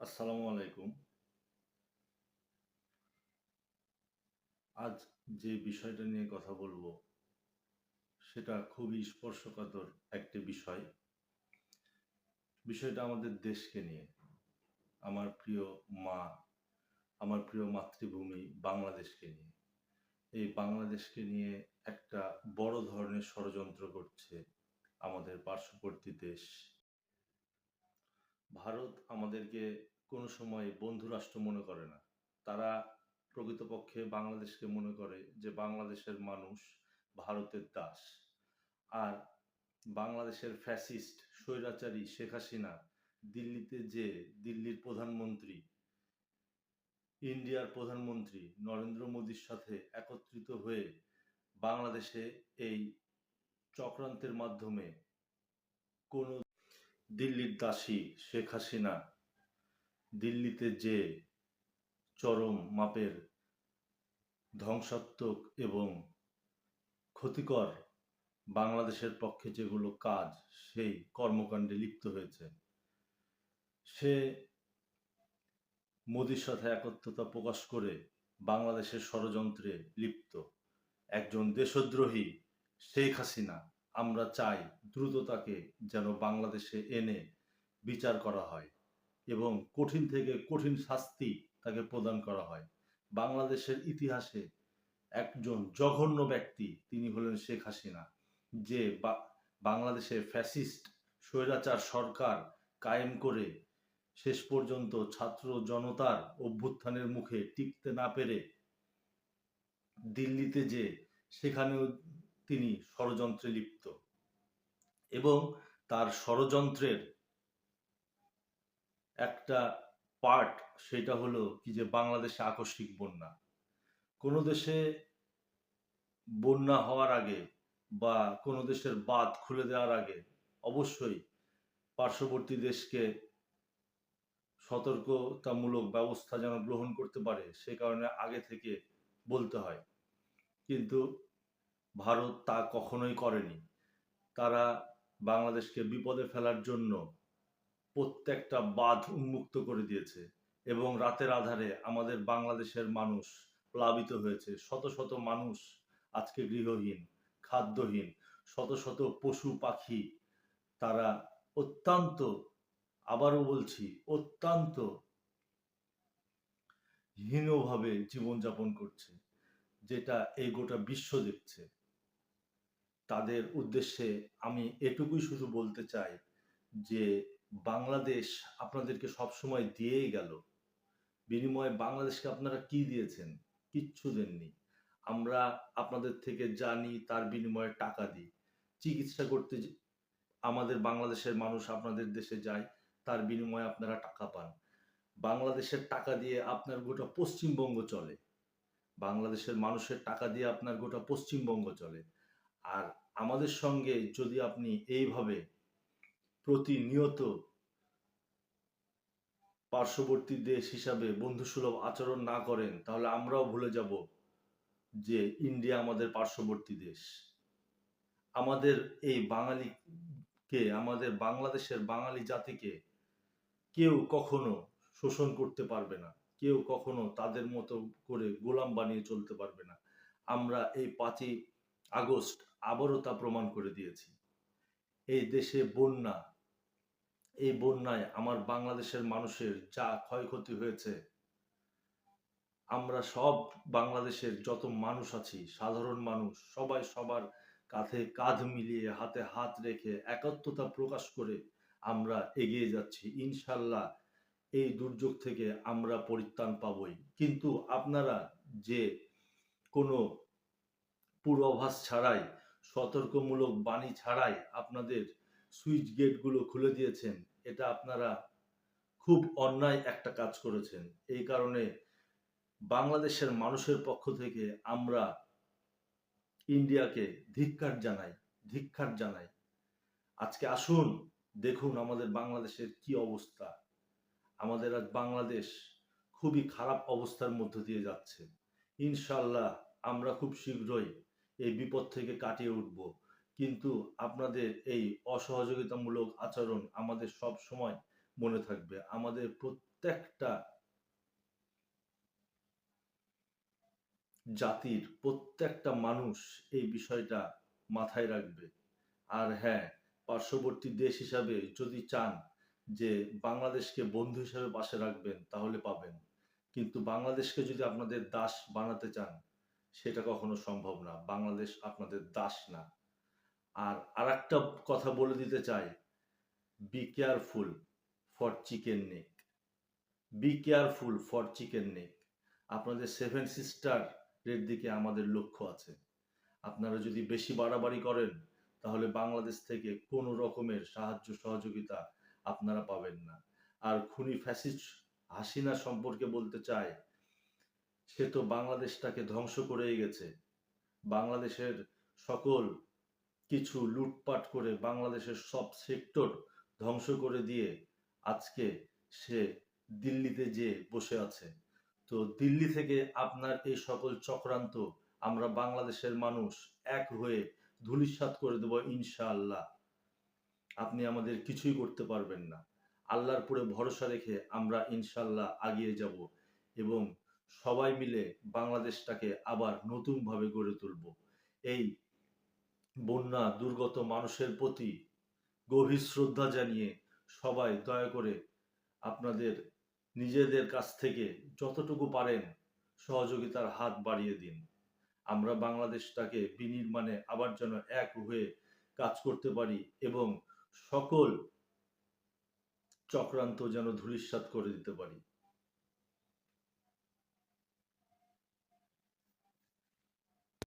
আসসালামু আলাইকুম। আজ যে বিষয়টা নিয়ে কথা বলব, সেটা খুবই স্পর্শকাতর একটি বিষয়। বিষয়টা আমাদের দেশকে নিয়ে। আমার প্রিয় মা, আমার প্রিয় মাতৃভূমি বাংলাদেশকে নিয়ে। এই বাংলাদেশকে নিয়ে একটা বড় ধরনের ষড়যন্ত্র করছে আমাদের পার্শ্ববর্তী দেশ। ভারত আমাদেরকে কোনো সময় বন্ধু রাষ্ট্র মনে করে না। তারা প্রকৃতপক্ষে বাংলাদেশকে মনে করে যে বাংলাদেশের মানুষ ভারতের দাস। আর বাংলাদেশের ফ্যাসিস্ট, স্বৈরাচারী শেখ হাসিনা দিল্লিতে যে দিল্লির প্রধানমন্ত্রী, ইন্ডিয়ার প্রধানমন্ত্রী নরেন্দ্র মোদীর সাথে একত্রিত হয়ে বাংলাদেশে এই চক্রান্তের মাধ্যমে কোনো দিল্লির দাসী শেখ হাসিনা, দিল্লিতে যে চরম মাপের ধ্বংসাত্মক এবং ক্ষতিকর বাংলাদেশের পক্ষে যেগুলো কাজ, সেই কর্মকাণ্ডে লিপ্ত হয়েছে। সে মোদির সাথে একত্রতা প্রকাশ করে বাংলাদেশের ষড়যন্ত্রে লিপ্ত। একজন দেশদ্রোহী শেখ হাসিনা। আমরা চাই দ্রুত তাকে যেন বাংলাদেশে এনে বিচার করা হয় এবং কঠিন থেকে কঠিন শাস্তি তাকে প্রদান করা হয়। বাংলাদেশের ইতিহাসে একজন জঘন্য ব্যক্তি তিনি হলেন শেখ হাসিনা, যে বাংলাদেশে ফ্যাসিস্ট, স্বৈরাচার সরকার কায়েম করে শেষ পর্যন্ত ছাত্র জনতার অভ্যুত্থানের মুখে টিকতে না পেরে দিল্লিতে যে, সেখানেও তিনি ষড়যন্ত্রে লিপ্ত। এবং তার ষড়যন্ত্রের একটা পার্ট সেটা হলো কি যে বাংলাদেশে আকস্মিক বন্যা। কোনো দেশে বন্যা হওয়ার আগে বা কোনো দেশের বাঁধ খুলে দেওয়ার আগে অবশ্যই পার্শ্ববর্তী দেশকে সতর্কতামূলক ব্যবস্থা যেন গ্রহণ করতে পারে, সে কারণে আগে থেকে বলতে হয়। কিন্তু ভারত তা কখনোই করেনি। তারা বাংলাদেশকে বিপদে ফেলার জন্য প্রত্যেকটা বাঁধ উন্মুক্ত করে দিয়েছে এবং রাতের আধারে আমাদের বাংলাদেশের মানুষ প্লাবিত হয়েছে। শত শত মানুষ আজকে গৃহহীন, খাদ্যহীন, শত শত পশু পাখি তারা অত্যন্ত, আবারও বলছি, অত্যন্ত হীনভাবে জীবনযাপন করছে, যেটা এই গোটা বিশ্ব দেখছে। তাদের উদ্দেশ্যে আমি এটুকুই শুধু বলতে চাই যে বাংলাদেশ আপনাদেরকে সবসময় দিয়েই গেল। বিনিময়ে বাংলাদেশকে আপনারা কি দিয়েছেন? কিচ্ছু দেননি। আমরা আপনাদের থেকে জানি তার বিনিময়ে টাকা দিই। চিকিৎসা করতে আমাদের বাংলাদেশের মানুষ আপনাদের দেশে যায়, তার বিনিময়ে আপনারা টাকা পান। বাংলাদেশের টাকা দিয়ে আপনার গোটা পশ্চিমবঙ্গ চলে। বাংলাদেশের মানুষের টাকা দিয়ে আপনার গোটা পশ্চিমবঙ্গ চলে। আর আমাদের সঙ্গে যদি আপনি এইভাবে প্রতিনিয়ত পার্শ্ববর্তী দেশ হিসাবে বন্ধুসুলভ আচরণ না করেন, তাহলে আমরাও ভুলে যাব যে ইন্ডিয়া আমাদের পার্শ্ববর্তী দেশ। আমাদের এই বাঙালিকে, আমাদের বাংলাদেশের বাঙালি জাতিকে কেউ কখনো শোষণ করতে পারবে না। কেউ কখনো তাদের মতো করে গোলাম বানিয়ে চলতে পারবে না। আমরা এই পাঁচই আগস্ট আবারও তা প্রমাণ করে দিয়েছি। এই দেশে বন্যা, এই বন্যায় আমার বাংলাদেশের মানুষের যা ক্ষয়ক্ষতি হয়েছে, আমরা সব বাংলাদেশের যত মানুষ আছি, সাধারণ মানুষ, সবাই সবার কাঁধে কাঁধ মিলিয়ে হাতে হাত রেখে একাত্মতা প্রকাশ করে আমরা এগিয়ে যাচ্ছি। ইনশাল্লাহ এই দুর্যোগ থেকে আমরা পরিত্রাণ পাবই। কিন্তু আপনারা যে কোনো পূর্বাভাস ছাড়াই, সতর্কমূলক বাণী ছাড়াই আপনাদের সুইচ গেটগুলো খুলে দিয়েছেন। এটা আপনারা খুব অন্যায় একটা কাজ করেছেন। এই কারণে বাংলাদেশের মানুষের পক্ষ থেকে আমরা ইন্ডিয়াকে ধিক্কার জানাই ধিক্কার জানাই। আজকে আসুন, দেখুন আমাদের বাংলাদেশের কি অবস্থা। আমাদের আজ বাংলাদেশ খুবই খারাপ অবস্থার মধ্য দিয়ে যাচ্ছে। ইনশাল্লাহ আমরা খুব শীঘ্রই এই বিপদ থেকে কাটিয়ে উঠব। কিন্তু আপনাদের এই অসহযোগিতামূলক আচরণ আমাদের সব সময় মনে থাকবে। আমাদের প্রত্যেকটা জাতির প্রত্যেকটা মানুষ এই বিষয়টা মাথায় রাখবে। আর হ্যাঁ পার্শ্ববর্তী দেশ হিসাবে যদি চান যে বাংলাদেশকে বন্ধু হিসাবে পাশে রাখবেন, তাহলে পাবেন। কিন্তু বাংলাদেশকে যদি আপনাদের দাস বানাতে চান সেটা কখনো সম্ভব না। বাংলাদেশ আপনাদের দাস না। আর আরেকটা কথা বলে দিতে চাই be careful for chicken neck be careful for chicken neck আপনাদের সেভেন সিস্টার এর দিকে আমাদের লক্ষ্য আছে। আপনারা যদি বেশি বাড়াবাড়ি করেন, তাহলে বাংলাদেশ থেকে কোনো রকমের সাহায্য সহযোগিতা আপনারা পাবেন না। আর খুনি ফ্যাসিস্ট হাসিনা সম্পর্কে বলতে চাই সে তো বাংলাদেশটাকে ধ্বংস করেই গেছে। বাংলাদেশের সকল কিছু লুটপাট করে বাংলাদেশের সব সেক্টর ধ্বংস করে দিয়ে আজকে সে দিল্লিতে যে বসে আছে। তো দিল্লি থেকে আপনার এই সকল চক্রান্ত আমরা বাংলাদেশের মানুষ এক হয়ে ধূলিসাৎ করে দেব ইনশাআল্লাহ। আপনি আমাদের কিছুই করতে পারবেন না। আল্লাহর পরে ভরসা রেখে আমরা ইনশাল্লাহ আগিয়ে যাব এবং সবাই মিলে বাংলাদেশটাকে আবার নতুনভাবে গড়ে তুলব। এই বন্যা, দুর্গত মানুষের প্রতি গভীর শ্রদ্ধা জানিয়ে সবাই দয়া করে আপনাদের নিজেদের কাছ থেকে যতটুকু পারেন সহযোগিতার হাত বাড়িয়ে দিন। আমরা বাংলাদেশটাকে বিনির্মাণে আবার যেন এক হয়ে কাজ করতে পারি এবং সকল চক্রান্ত যেন ধূলিসাৎ করে দিতে পারি।